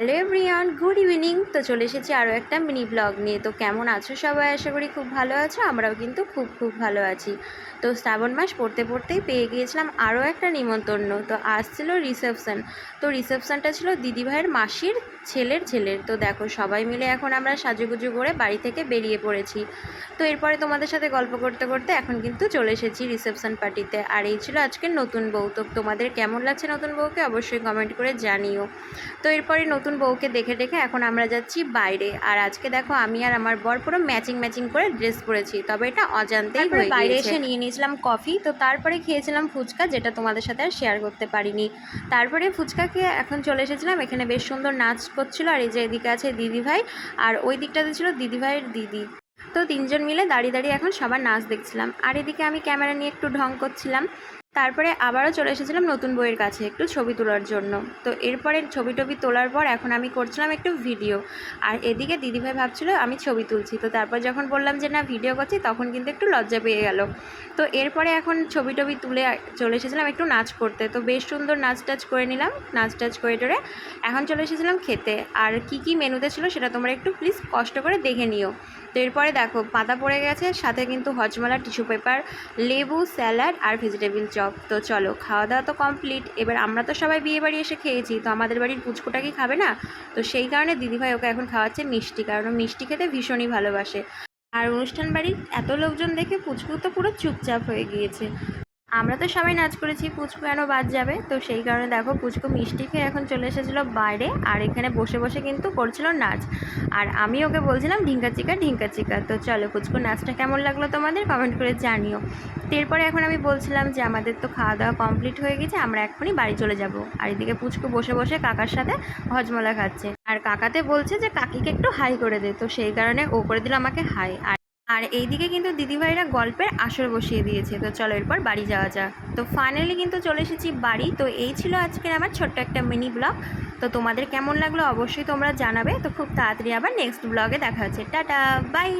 Hello everyone good evening. তো চলে এসেছি আরও একটা মিনি ব্লগ নিয়ে। তো কেমন আছো সবাই? আশা করি খুব ভালো আছো, আমরাও কিন্তু খুব খুব ভালো আছি। তো শ্রাবণ মাস পড়তে পড়তেই পেয়ে গিয়েছিলাম আরও একটা নিমন্ত্রণ। তো আজ ছিল রিসেপশন। তো রিসেপশনটা ছিল দিদিভাইয়ের মাসির ছেলের ছেলের। তো দেখো, সবাই মিলে এখন আমরা সাজুগুজু করে বাড়ি থেকে বেরিয়ে পড়েছি। তো এরপরে তোমাদের সাথে গল্প করতে করতে এখন কিন্তু চলে এসেছি রিসেপশন পার্টিতে। আর এই ছিল আজকের নতুন বউ। তো তোমাদের কেমন লাগছে নতুন বউকে অবশ্যই কমেন্ট করে জানিও। তো এরপরে নতুন বউকে দেখে দেখে এখন আমরা যাচ্ছি বাইরে। আর আজকে দেখো আমি আর আমার বর পুরো ম্যাচিং ম্যাচিং করে ড্রেস পরেছি। তবে এটা অজান্তেই হয়ে বাইরে এসে নিয়ে নিয়েছিলাম কফি তো তারপরে খেয়েছিলাম ফুচকা যেটা তোমাদের সাথে আর শেয়ার করতে পারিনি। তারপরে ফুচকা খেয়ে এখন চলে এসেছিলাম এখানে বেশ সুন্দর নাচ করছিল আর এই যে এদিকে আছে দিদিভাই আর ওই দিকটাতে ছিল দিদিভাইয়ের দিদি। তো তিনজন মিলে দাঁড়িয়ে দাঁড়িয়ে এখন সবার নাচ দেখছিলাম। আর এদিকে আমি ক্যামেরা নিয়ে একটু ঢং করছিলাম। তারপরে আবারও চলে এসেছিলাম নতুন বইয়ের কাছে একটু ছবি তোলার জন্য। তো এরপরে ছবি টবি তোলার পর এখন আমি করছিলাম একটু ভিডিও। আর এদিকে দিদিভাই ভাবছিল আমি ছবি তুলছি। তো তারপর যখন বললাম যে, না, ভিডিও করছি, তখন কিন্তু একটু লজ্জা পেয়ে গেল। তো এরপরে এখন ছবি টবি তুলে চলে এসেছিলাম একটু নাচ করতে। তো বেশ সুন্দর নাচ টাচ করে নিলাম, নাচ টাচ করে টোরে এখন চলে এসেছিলাম খেতে। আর কি কি মেনুতে ছিল সেটা তোমরা একটু প্লিজ কষ্ট করে দেখে নিও। তো এরপরে দেখো, পাতা পড়ে গেছে, সাথে কিন্তু হজমালা, টিস্যু পেপার, লেবু, স্যালাড আর ভেজিটেবিল চপ। তো চলো খাওয়া দাওয়া তো কমপ্লিট। এবার আমরা তো সবাই বিয়ে বাড়ি এসে খেয়েছি, তো আমাদের বাড়ির পুচকুটা কি খাবে না? তো সেই কারণে দিদিভাই ওকে এখন খাওয়াচ্ছে মিষ্টি, কারণ মিষ্টি খেতে ভীষণই ভালোবাসে। আর অনুষ্ঠান বাড়ির এত লোকজন দেখে পুচকু তো পুরো চুপচাপ হয়ে গিয়েছে। আমরা তো সবাই নাচ করেছি, পুচকু কেন বাদ যাবে? তো সেই কারণে দেখো পুচকু মিষ্টি খেয়ে এখন চলে এসেছিল বাইরে আর এখানে বসে বসে কিন্তু করছিল নাচ। আর আমি ওকে বলছিলাম, ঢিঙ্কা চিকা ঢিঙ্কা চিকা। তো চলো পুচকু নাচটা কেমন লাগল তোমাদের কমেন্ট করে জানিও। এরপরে এখন আমি বলছিলাম যে, আমাদের তো খাওয়া দাওয়া কমপ্লিট হয়ে গেছে, আমরা এখনই বাড়ি চলে যাব। আর এদিকে পুচকু বসে বসে কাকার সাথে হজমলা খাচ্ছে। আর কাকাতে বলছে যে, কাকিকে একটু হাই করে দে। তো সেই কারণে ও করে দিল আমাকে হাই। আর আর এইদিকে কিন্তু দিদিভাইরা গল্পের আসর বসিয়ে দিয়েছে। তো চলো এরপর বাড়ি যাওয়া যাক। তো ফাইনালি কিন্তু চলে এসেছি বাড়ি। তো এই ছিল আজকের আমার ছোট্ট একটা মিনি ব্লগ তো তোমাদের কেমন লাগল অবশ্যই তোমরা জানাবে। তো খুব তাড়াতাড়ি আবার নেক্সট ব্লগে দেখা হচ্ছে। Tata bye